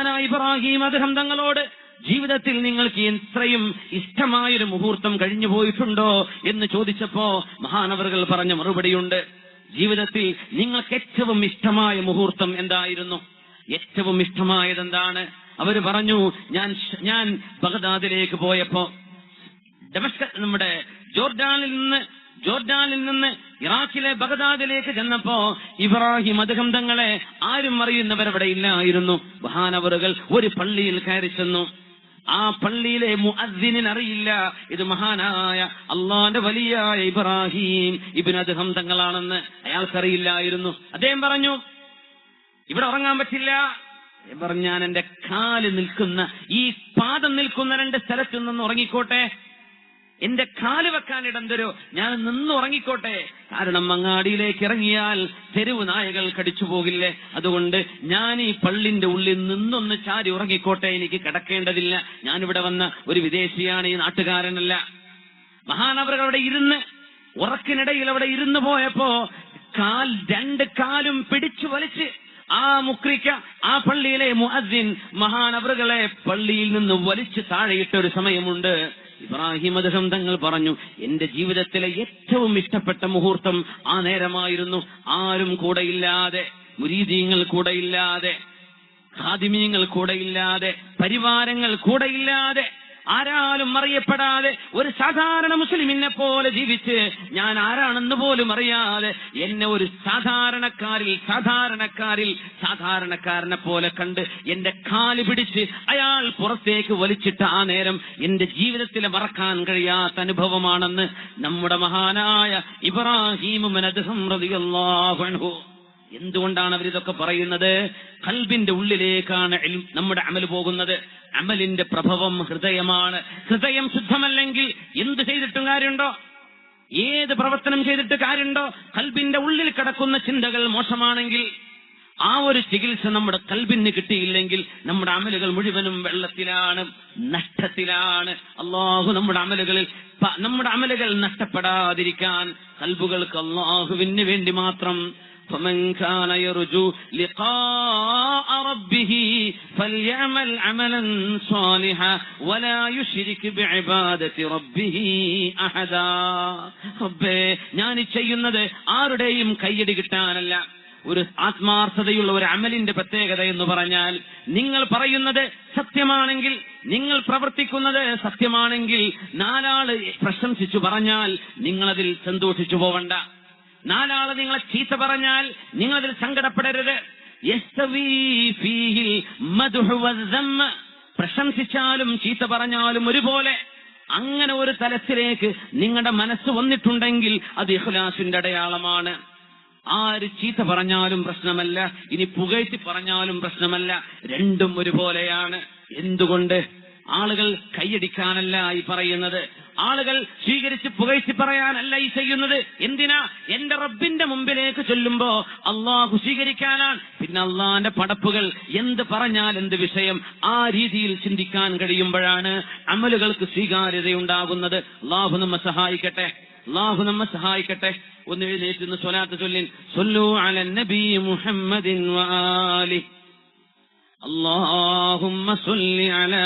മഹാനായ ഇബ്രാഹിം അദ്ദേഹം തങ്ങളോട് ജീവിതത്തിൽ നിങ്ങൾക്ക് ഇത്രയും ഇഷ്ടമായൊരു മുഹൂർത്തം കഴിഞ്ഞു പോയിട്ടുണ്ടോ? എന്ന് ചോദിച്ചപ്പോ മഹാനവറുകൾ പറഞ്ഞ മറുപടിയുണ്ട് ജീവിതത്തിൽ നിങ്ങൾക്ക് ഏറ്റവും ഇഷ്ടമായ മുഹൂർത്തം എന്തായിരുന്നു? ഏറ്റവും ഇഷ്ടമായത് എന്താണ് അവർ പറഞ്ഞു ഞാൻ ഞാൻ ബഗദാദിലേക്ക് പോയപ്പോ നമ്മുടെ ജോർഡാനിൽ നിന്ന് ജോർഡാനിൽ നിന്ന് ഇറാഖിലെ ബഗദാദിലേക്ക് ചെന്നപ്പോ ഇബ്രാഹിം അദ്ദേഹം തങ്ങളെ ആരും അറിയുന്നവരവിടെ ഇല്ലായിരുന്നു മഹാനവറുകൾ ഒരു പള്ളിയിൽ കയറി ചെന്നു. ആ പള്ളിയിലെ മുഅദ്ദിനിന് അറിയില്ല. ഇത് മഹാനായ അള്ളാന്റെ വലിയായ ഇബ്രാഹിം ഇബിൻ അദ്ദേഹം തങ്ങളാണെന്ന് അയാൾക്കറിയില്ലായിരുന്നു. അദ്ദേഹം പറഞ്ഞു ഇവിടെ ഉറങ്ങാൻ പറ്റില്ല. പറഞ്ഞു ഞാൻ എന്റെ കാൽ നിൽക്കുന്ന ഈ പാദം നിൽക്കുന്ന രണ്ട് സ്ഥലത്ത് നിന്ന് ഉറങ്ങിക്കോട്ടെ. എന്റെ കാൽ വെക്കാൻ ഇടം തരൂ. ഞാൻ നിന്ന് ഉറങ്ങിക്കോട്ടെ. കാരണം അങ്ങാടിയിലേക്ക് ഇറങ്ങിയാൽ തെരുവ് നായകൾ കടിച്ചു പോകില്ലേ? അതുകൊണ്ട് ഞാൻ ഈ പള്ളിന്റെ ഉള്ളിൽ നിന്നൊന്ന് ചാരി ഉറങ്ങിക്കോട്ടെ. എനിക്ക് കിടക്കേണ്ടതില്ല. ഞാനിവിടെ വന്ന ഒരു വിദേശിയാണ് ഈ നാട്ടുകാരനല്ല. മഹാനവറുകൾ അവിടെ ഇരുന്ന് ഉറക്കിനിടയിൽ അവിടെ ഇരുന്ന് പോയപ്പോ കാൽ രണ്ട് കാലും പിടിച്ചു വലിച്ച് ആ മുക്രിക്ക ആ പള്ളിയിലെ മുഅദ്ദിൻ മഹാനവറുകളെ പള്ളിയിൽ നിന്ന് വലിച്ചു താഴെയിട്ട ഒരു സമയമുണ്ട്. ഇബ്രാഹിം അദ്ദേഹം തങ്ങൾ പറഞ്ഞു എന്റെ ജീവിതത്തിലെ ഏറ്റവും ഇഷ്ടപ്പെട്ട മുഹൂർത്തം ആ നേരമായിരുന്നു. ആരും കൂടെയില്ലാതെ മുരീദീങ്ങൾ കൂടെയില്ലാതെ ഖാദിമീങ്ങൾ കൂടെയില്ലാതെ പരിവാരങ്ങൾ കൂടെയില്ലാതെ ആരാലും അറിയപ്പെടാതെ ഒരു സാധാരണ മുസ്ലിമിനെ പോലെ ജീവിച്ച് ഞാൻ ആരാണെന്ന് പോലും അറിയാതെ എന്നെ ഒരു സാധാരണക്കാരിൽ സാധാരണക്കാരിൽ സാധാരണക്കാരനെ പോലെ കണ്ട് എന്റെ കാൽ പിടിച്ച് അയാൾ പുറത്തേക്ക് വലിച്ചിട്ട ആ നേരം എന്റെ ജീവിതത്തിൽ മറക്കാൻ കഴിയാത്ത അനുഭവമാണെന്ന് നമ്മുടെ മഹാനായ ഇബ്രാഹിം അദ്ദേഹം അൻഹു എന്തുകൊണ്ടാണ് അവരിതൊക്കെ പറയുന്നത്? കൽബിന്റെ ഉള്ളിലേക്കാണ് നമ്മുടെ അമൽ പോകുന്നത്. അമലിന്റെ പ്രഭവം ഹൃദയമാണ്. ഹൃദയം ശുദ്ധമല്ലെങ്കിൽ എന്ത് ചെയ്തിട്ടും കാര്യമുണ്ടോ? ഏത് പ്രവർത്തനം ചെയ്തിട്ട് കാര്യമുണ്ടോ? കൽബിന്റെ ഉള്ളിൽ കിടക്കുന്ന ചിന്തകൾ മോശമാണെങ്കിൽ ആ ഒരു ചികിത്സ നമ്മുടെ കൽബിന് കിട്ടിയില്ലെങ്കിൽ നമ്മുടെ അമലുകൾ മുഴുവനും വെള്ളത്തിലാണ് നഷ്ടത്തിലാണ്. അള്ളാഹു നമ്മുടെ അമലുകളിൽ നമ്മുടെ അമലുകൾ നഷ്ടപ്പെടാതിരിക്കാൻ കൽബുകൾക്ക് അള്ളാഹുവിന് വേണ്ടി മാത്രം فمن كان يرجو لقاء ربه فليعمل عملا صالحا ولا يشرك بعبادة ربه أحدا റബ്ബേ ഞാൻ ഈ ചെയ്യുന്നത് ആരുടെയും കയ്യടി കിട്ടാനല്ല ഒരു ആത്മാർത്ഥതയുള്ള ഒരു അമലിന്റെ പ്രത്യേകത എന്ന് പറഞ്ഞാൽ നിങ്ങൾ പറയുന്നത് സത്യമാണെങ്കിൽ നിങ്ങൾ പ്രവർത്തിക്കുന്നത് സത്യമാണെങ്കിൽ നാലാള് പ്രശംസിച്ചു പറഞ്ഞാൽ നിങ്ങളതിൽ സന്തോഷിച്ചു പോവണ്ട നാലാൾ നിങ്ങളെ ചീത്ത പറഞ്ഞാൽ നിങ്ങൾ അതിൽ സങ്കടപ്പെടരുത്. പ്രശംസിച്ചാലും ചീത്ത പറഞ്ഞാലും ഒരുപോലെ. അങ്ങനെ ഒരു തലത്തിലേക്ക് നിങ്ങളുടെ മനസ്സ് വന്നിട്ടുണ്ടെങ്കിൽ അത് ഇഹ്ലാസിന്റെ അടയാളമാണ്. ആര് ചീത്ത പറഞ്ഞാലും പ്രശ്നമല്ല. ഇനി പുകഴ്ത്തി പറഞ്ഞാലും പ്രശ്നമല്ല. രണ്ടും ഒരുപോലെയാണ്. എന്തുകൊണ്ട്? ആളുകൾ കൈയടിക്കാനല്ല ഈ പറയുന്നത്. ആളുകൾ സ്വീകരിച്ച് പുകഴ്ത്തി പറയാനല്ല ഈ ചെയ്യുന്നത് എന്തിനാ എന്റെ റബ്ബിന്റെ മുമ്പിലേക്ക് ചൊല്ലുമ്പോ അള്ളാഹു സ്വീകരിക്കാനാണ് പിന്നെ അള്ളാന്റെ പടപ്പുകൾ എന്ത് പറഞ്ഞാൽ എന്ത് വിഷയം ആ രീതിയിൽ ചിന്തിക്കാൻ കഴിയുമ്പോഴാണ് അമലുകൾക്ക് സ്വീകാര്യതയുണ്ടാകുന്നത് അള്ളാഹു നമ്മെ സഹായിക്കട്ടെ അള്ളാഹു നമ്മെ സഹായിക്കട്ടെ ഒന്ന് എഴുന്നേറ്റ് നിന്ന് സ്വലാത്ത് ചൊല്ലിൻ സൊല്ലു അലൻ നബി മുഹമ്മദിൻ വാലി اللهم صل على